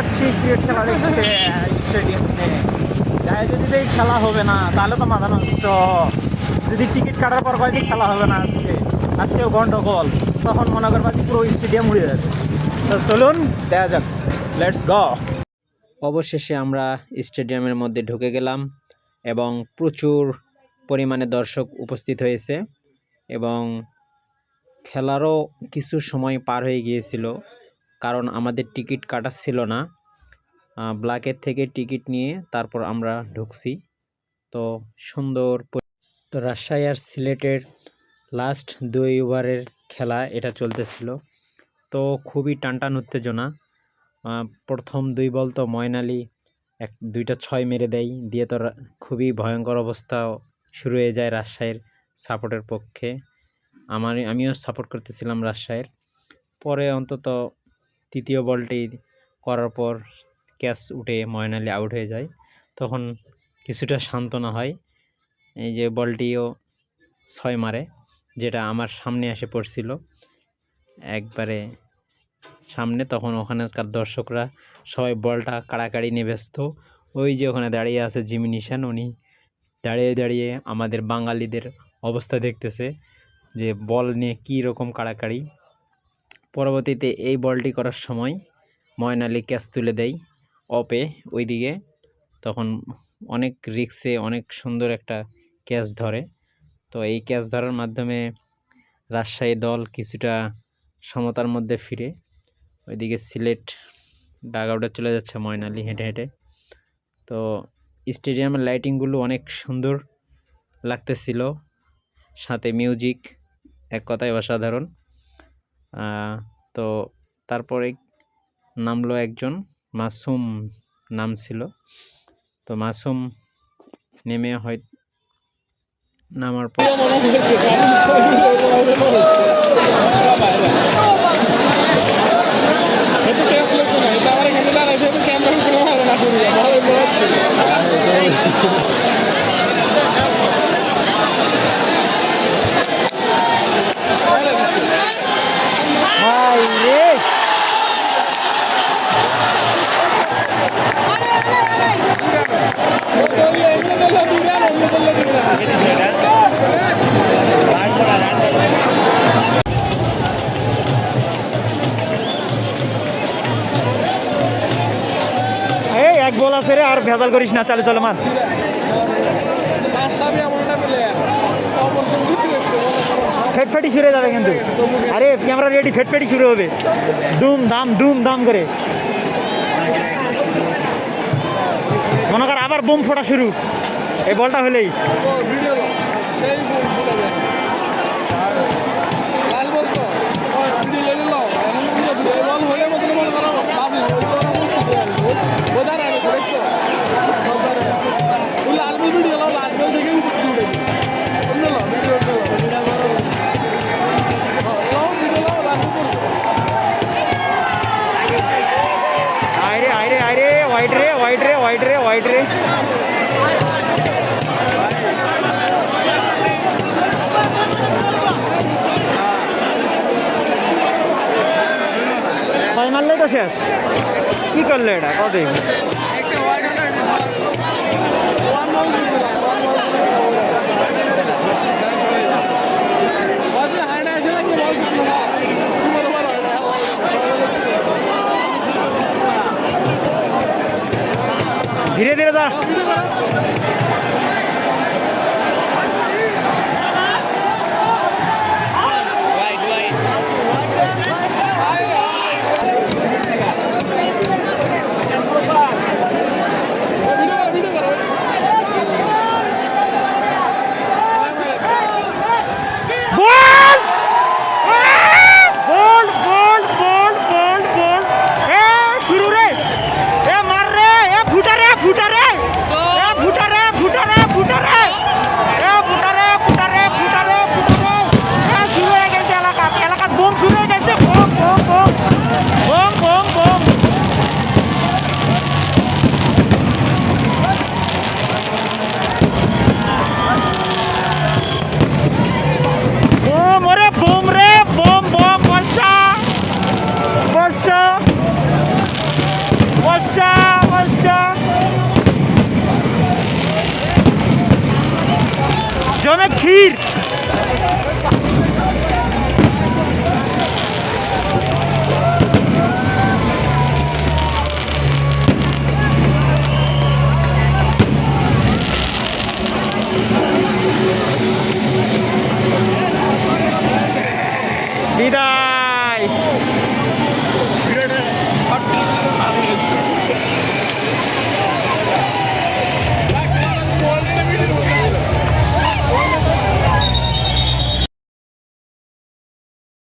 আসছি ক্রিকেট খেলা দেখতে। স্টেডিয়ামে গায়ে যদি এই খেলা হবে না তাহলে তো মাথা নষ্ট। যদি টিকিট কাটার পর কয়েকদিন খেলা হবে না আজকে আজকেও গন্ডগোল তখন মনে করবা পুরো স্টেডিয়াম উড়ে যাবে। তো চলুন দেখা যাক। লেটস গ অবশেষে আমরা স্টেডিয়ামের মধ্যে ঢুকে গেলাম এবং প্রচুর পরিমাণে দর্শক উপস্থিত হয়েছে এবং খেলারও কিছু সময় পার হয়ে গিয়েছিল। কারণ আমাদের টিকিট কাটা ছিল না। ব্ল্যাকের থেকে টিকিট নিয়ে তারপর আমরা ঢুকছি। তো সুন্দর তো রাজশাহী আর সিলেটের লাস্ট দুই ওভারের খেলা এটা চলতেছিল। তো খুবই টানটান উত্তেজনা। প্রথম দুই বল তো ময়নালি এক, দুইটা ছয় মেরে দেয়। দিয়ে তো খুবই ভয়ঙ্কর অবস্থা শুরু হয়ে যায় রাজশাহীর সাপোর্টের পক্ষে। আমার আমিও সাপোর্ট করতেছিলাম রাজশাহীর। পরে অন্তত তৃতীয় বলটি করার পর ক্যাচ উঠে ময়ন আলী আউট হয়ে যায়। তখন কিছুটা সান্ত্বনা হয়। এই যে বলটিও ছয় মারে, যেটা আমার সামনে এসে পড়ছিল। একবারে সামনে, তখন ওখানকার দর্শকরা সবাই বলটা কাড়াকাড়ি নিয়ে ব্যস্ত। ওই যে ওখানে দাঁড়িয়ে আছে জিমি নিশান, উনি দাঁড়িয়ে দাঁড়িয়ে আমাদের বাঙালিদের অবস্থা দেখতেছে যে বল নিয়ে কী রকম কাড়াকাড়ি। পরবর্তীতে এই বলটি করার সময় ময়ন আলী ক্যাচ তুলে দেয় অপে ওইদিকে। তখন অনেক রিক্সে অনেক সুন্দর একটা ক্যাচ ধরে। তো এই ক্যাচ ধরার মাধ্যমে রাজশাহী দল কিছুটা সমতার মধ্যে ফিরে। ওইদিকে সিলেট ডাগ আউটে চলে যাচ্ছে ময়ন আলী হেঁটে হেঁটে। তো স্টেডিয়ামের লাইটিংগুলো অনেক সুন্দর লাগতেছিল। সাথে মিউজিক, এক কথায় অসাধারণ। তো তারপরে নামলো একজন মাসুম নাম ছিল। তো মাসুম নেমে হয় নামার পর itu kayak রে আর ভেজাল করিস না, চালে চলে মাছ। ফেটফেটি শুরু যাবে কিন্তু। আরে ক্যামেরা রেডি ফেটফেটি শুরু হবে। দুম দাম দুম দাম করে। মনে কর আবার বোম ফোটা শুরু। এই বলটা হলেই। রে হোয়াইট রে হোয়াইট রে হোয়াইট ছয় মারলেই তো শেষ। কি করলে এটা? কদিন? ধীরে ধীরে